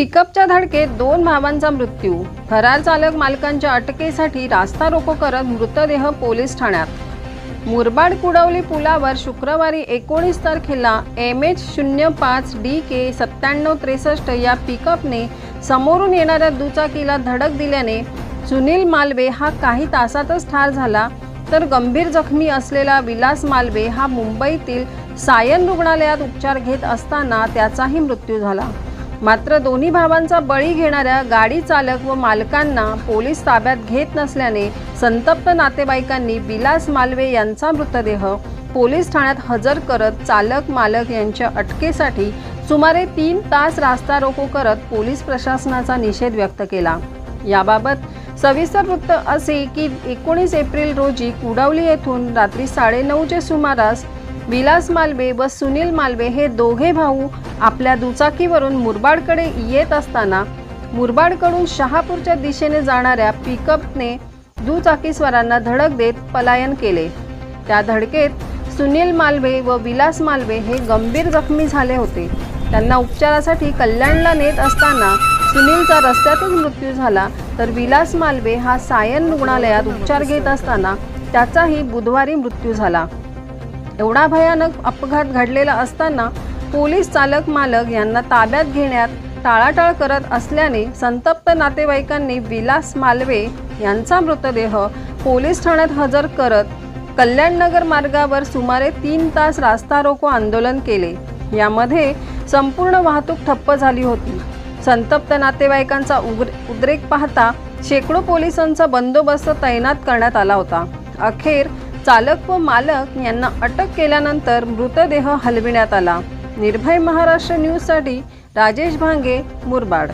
पिकअपच्या धडकेत दोन भावांचा मृत्यू. फरार चालक मालकांच्या अटकेसाठी रास्ता रोको करत मृतदेह पोलीस ठाण्यात. मुरबाड कुडवली पुलावर शुक्रवारी एकोणीस तारखेला एम एच शून्य पाच डी के सत्त्याण्णव त्रेसष्ट या पिकअपने समोरून येणाऱ्या दुचाकीला धडक दिल्याने सुनील मालवे हा काही तासातच ठार झाला. तर गंभीर जखमी असलेला विलास मालवे हा मुंबईतील सायन रुग्णालयात उपचार घेत असताना त्याचाही मृत्यू झाला. मात्र दोन्ही भावांचा बळी घेणाऱ्या गाडी चालक व मालकांना पोलीस ताब्यात घेत नसल्याने संतप्त नातेवाईकांनी विलास मालवे यांचा मृतदेह पोलीस ठाण्यात हजर करत चालक मालक यांच्या अटकेसाठी सुमारे तीन तास रास्ता रोको करत पोलीस प्रशासनाचा निषेध व्यक्त केला. याबाबत सविस्तर वृत्त असे की एकोणीस एप्रिल रोजी कुडावली येथून रात्री साडेनऊच्या सुमारास विलास मालवे व सुनील मालवे हे दोघे भाऊ आपल्या दुचाकीवरून मुरबाडकडे येत असताना मुरबाडकडून शहापूरच्या दिशेने जाणाऱ्या पिकअपने दुचाकीस्वारांना धडक देत पलायन केले. त्या धडकेत सुनील मालवे व विलास मालवे हे गंभीर जखमी झाले होते. त्यांना उपचारासाठी कल्याणला नेत असताना सुनीलचा रस्त्यातच मृत्यू झाला तर विलास मालवे हा सायन रुग्णालयात उपचार घेत असताना त्याचाही बुधवारी मृत्यू झाला. एवढा भयानक अपघात घडलेला असताना पोलीस चालक मालक यांना ताब्यात घेण्यात टाळाटाळ करत असल्याने संतप्त नातेवाईकांनी विलास मालवे यांचा मृतदेह पोलीस ठाण्यात हजर करत कल्याणनगर मार्गावर सुमारे तीन तास रास्ता रोको आंदोलन केले. यामध्ये संपूर्ण वाहतूक ठप्प झाली होती. संतप्त नातेवाईकांचा उग्र उद्रेक पाहता शेकडो पोलिसांचा बंदोबस्त तैनात करण्यात आला होता. अखेर चालक व मालक यांना अटक केल्यानंतर मृतदेह हलविण्यात आला. निर्भय महाराष्ट्र न्यूजसाठी राजेश भांगे मुरबाड.